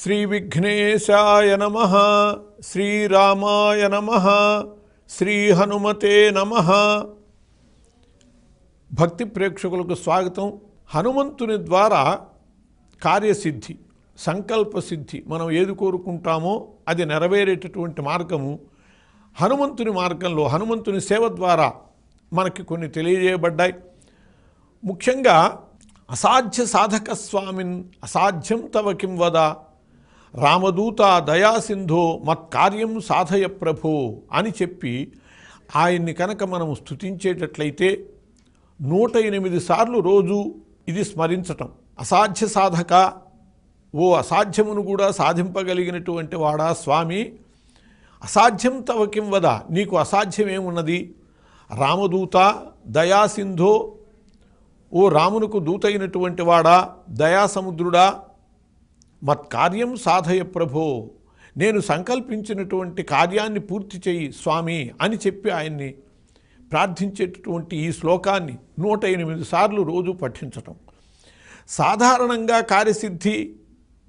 శ్రీ విఘ్నేశాయ నమ శ్రీరామాయ నమ శ్రీ హనుమతే నమ భక్తి ప్రేక్షకులకు స్వాగతం. హనుమంతుని ద్వారా కార్యసిద్ధి సంకల్ప సిద్ధి మనం ఏది కోరుకుంటామో అది నెరవేరేటటువంటి మార్గము హనుమంతుని మార్గంలో హనుమంతుని సేవ ద్వారా మనకి కొన్ని తెలియజేయబడ్డాయి. ముఖ్యంగా అసాధ్య సాధక స్వామిన్ అసాధ్యం తవ కిం వద రామదూత దయాసింధో మత్కార్యం సాధయ ప్రభో అని చెప్పి ఆయన్ని కనుక మనం స్తుతించేటట్లయితే నూట ఎనిమిది సార్లు రోజు ఇది స్మరించటం. అసాధ్య సాధక ఓ అసాధ్యమును కూడా సాధింపగలిగినటువంటి వాడా స్వామి? అసాధ్యం తవకిం వద? నీకు అసాధ్యమేమున్నది? రామదూత దయాసింధో ఓ రామునకు దూతైనటువంటి వాడా? దయాసముద్రుడా? మత్కార్యం సాధయ ప్రభో నేను సంకల్పించినటువంటి కార్యాన్ని పూర్తి చేయి స్వామి అని చెప్పి ఆయన్ని ప్రార్థించేటటువంటి ఈ శ్లోకాన్ని నూట ఎనిమిది సార్లు రోజు పఠించటం. సాధారణంగా కార్యసిద్ధి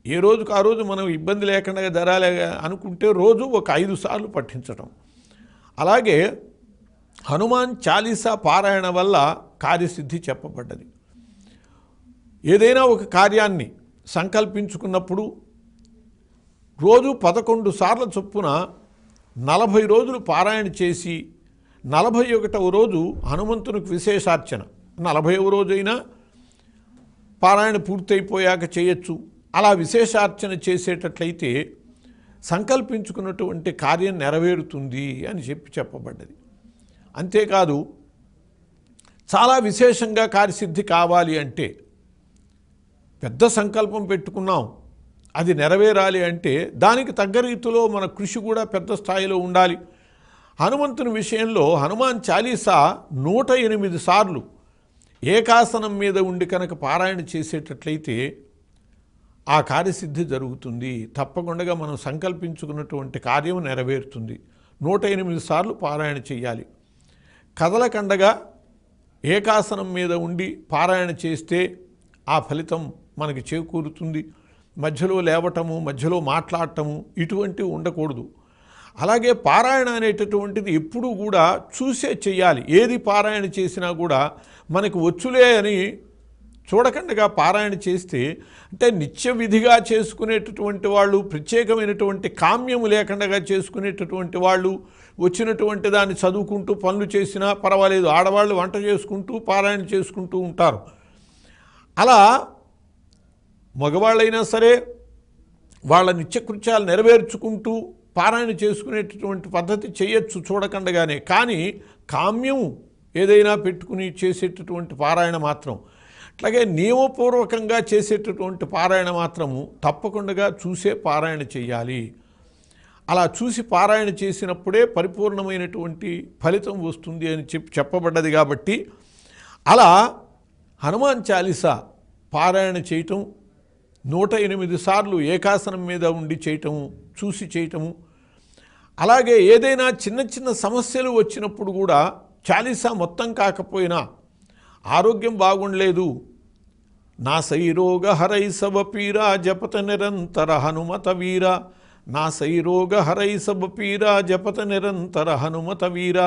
ఏ రోజుకు ఆ రోజు మనం ఇబ్బంది లేకుండా ధరాలే అనుకుంటే రోజు ఒక ఐదు సార్లు పఠించటం. అలాగే హనుమాన్ చాలీసా పారాయణ వల్ల కార్యసిద్ధి చెప్పబడ్డది. ఏదైనా ఒక కార్యాన్ని సంకల్పించుకున్నప్పుడు రోజు పదకొండు సార్ల చొప్పున నలభై రోజులు పారాయణ చేసి నలభై ఒకటవ రోజు హనుమంతునికి విశేషార్చన. నలభైవ రోజైనా పారాయణ పూర్తయిపోయాక చేయొచ్చు. అలా విశేషార్చన చేసేటట్లయితే సంకల్పించుకున్నటువంటి కార్యం నెరవేరుతుంది అని చెప్పి చెప్పబడ్డది. అంతేకాదు చాలా విశేషంగా కార్యసిద్ధి కావాలి అంటే పెద్ద సంకల్పం పెట్టుకున్నాం. అది నెరవేరాలి అంటే దానికి తగ్గ రీతిలో మన కృషి కూడా పెద్ద స్థాయిలో ఉండాలి. హనుమంతుని విషయంలో హనుమాన్ చాలీసా నూట ఎనిమిది సార్లు ఏకాసనం మీద ఉండి కనుక పారాయణ చేసేటట్లయితే ఆ కార్యసిద్ధి జరుగుతుంది. తప్పకుండా మనం సంకల్పించుకున్నటువంటి కార్యం నెరవేరుతుంది. నూట ఎనిమిది సార్లు పారాయణ చేయాలి. కదలకండగా ఏకాసనం మీద ఉండి పారాయణ చేస్తే ఆ ఫలితం మనకి చేకూరుతుంది. మధ్యలో లేవటము మధ్యలో మాట్లాడటము ఇటువంటివి ఉండకూడదు. అలాగే పారాయణ అనేటటువంటిది ఎప్పుడూ కూడా చూసే చెయ్యాలి. ఏది పారాయణ చేసినా కూడా మనకు వచ్చులే అని చూడకుండా పారాయణ చేస్తే అంటే నిత్య విధిగా చేసుకునేటటువంటి వాళ్ళు ప్రత్యేకమైనటువంటి కామ్యము లేకుండా చేసుకునేటటువంటి వాళ్ళు వచ్చినటువంటి దాన్ని చదువుకుంటూ పనులు చేసినా పర్వాలేదు ఆడవాళ్ళు వంట చేసుకుంటూ పారాయణ చేసుకుంటూ ఉంటారు. అలా మగవాళ్ళైనా సరే వాళ్ళ నిత్యకృత్యాలు నెరవేర్చుకుంటూ పారాయణ చేసుకునేటటువంటి పద్ధతి చేయొచ్చు చూడకుండగానే. కానీ కామ్యం ఏదైనా పెట్టుకుని చేసేటటువంటి పారాయణ మాత్రం అట్లాగే నియమపూర్వకంగా చేసేటటువంటి పారాయణ మాత్రము తప్పకుండా చూసే పారాయణ చేయాలి అలా చూసి పారాయణ చేసినప్పుడే పరిపూర్ణమైనటువంటి ఫలితం వస్తుంది అని చెప్పి చెప్పబడ్డది కాబట్టి అలా హనుమాన్ చాలీస పారాయణ చేయటం నూట ఎనిమిది సార్లు ఏకాసనం మీద ఉండి చేయటము చూసి చేయటము. అలాగే ఏదైనా చిన్న చిన్న సమస్యలు వచ్చినప్పుడు కూడా చాలీసా మొత్తం కాకపోయినా ఆరోగ్యం బాగుండలేదు. నా సైరోగ హరై సవ పీరా జపత నిరంతర హనుమత వీర నా సైరోగ హరై సవ పీరా జపత నిరంతర హనుమత వీర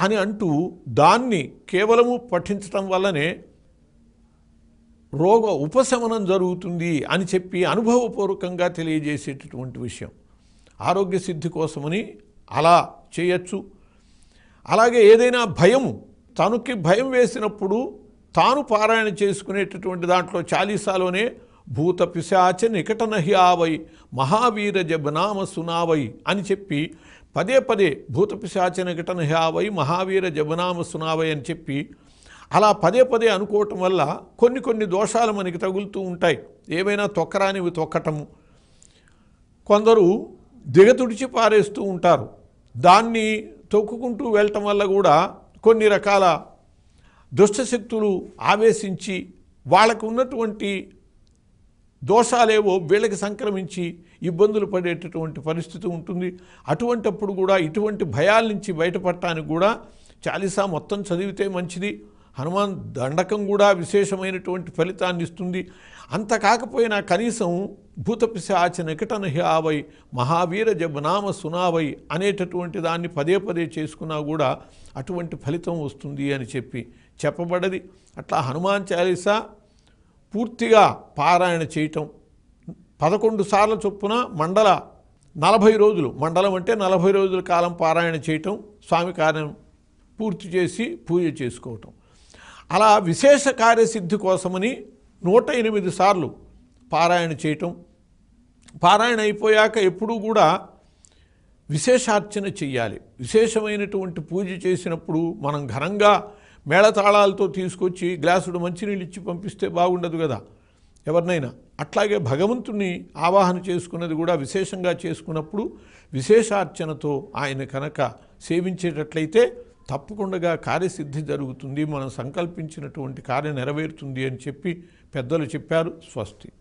అని అంటూ దాన్ని కేవలము పఠించటం వల్లనే రోగ ఉపశమనం జరుగుతుంది అని చెప్పి అనుభవపూర్వకంగా తెలియజేసేటటువంటి విషయం. ఆరోగ్య సిద్ధి కోసమని అలా చేయొచ్చు. అలాగే ఏదైనా భయము తనకి భయం వేసినప్పుడు తాను పారాయణ చేసుకునేటటువంటి దాంట్లో చాలీసాలోనే భూత పిశాచ నికటనహి ఆవై మహావీర జబనామ సునావై అని చెప్పి పదే పదే భూత పిశాచ నికటనహి ఆవై మహావీర జబనామ సునావై అని చెప్పి అలా పదే పదే అనుకోవటం వల్ల కొన్ని కొన్ని దోషాలు మనకి తగులుతూ ఉంటాయి. ఏవైనా తొక్కరానివి తొక్కటము. కొందరు దిగతుడిచి పారేస్తూ ఉంటారు. దాన్ని తొక్కుకుంటూ వెళ్ళటం వల్ల కూడా కొన్ని రకాల దుష్టశక్తులు ఆవేశించి వాళ్ళకు ఉన్నటువంటి దోషాలేవో వీళ్ళకి సంక్రమించి ఇబ్బందులు పడేటటువంటి పరిస్థితి ఉంటుంది. అటువంటప్పుడు కూడా ఇటువంటి భయాల నుంచి బయటపడటానికి కూడా చాలీసా మొత్తం చదివితే మంచిది. హనుమాన్ దండకం కూడా విశేషమైనటువంటి ఫలితాన్ని ఇస్తుంది. అంత కాకపోయినా కనీసం భూతపిశాచ నికటన ఆవై మహావీర జబనామ సునావై అనేటటువంటి దాన్ని పదే పదే చేసుకున్నా కూడా అటువంటి ఫలితం వస్తుంది అని చెప్పి చెప్పబడది. అట్లా హనుమాన్ చాలీసా పూర్తిగా పారాయణ చేయటం. పదకొండు సార్ల చొప్పున మండల నలభై రోజులు మండలం అంటే నలభై రోజుల కాలం పారాయణ చేయటం స్వామి కార్యం పూర్తి చేసి పూజ చేసుకోవటం. అలా విశేష కార్యసిద్ధి కోసమని నూట ఎనిమిది సార్లు పారాయణ చేయటం పారాయణ అయిపోయాక ఎప్పుడూ కూడా విశేషార్చన చెయ్యాలి. విశేషమైనటువంటి పూజ చేసినప్పుడు మనం ఘనంగా మేళతాళాలతో తీసుకొచ్చి గ్లాసుడు మంచినీళ్ళు ఇచ్చి పంపిస్తే బాగుండదు కదా. ఎవరినైనా. అట్లాగే భగవంతుణ్ణి ఆవాహన చేసుకున్నది కూడా విశేషంగా చేసుకున్నప్పుడు విశేషార్చనతో ఆయన కనుక సేవించేటట్లయితే తప్పకుండా కార్యసిద్ధి జరుగుతుంది మనం సంకల్పించినటువంటి కార్యం నెరవేరుతుంది అని చెప్పి పెద్దలు చెప్పారు. స్వస్తి.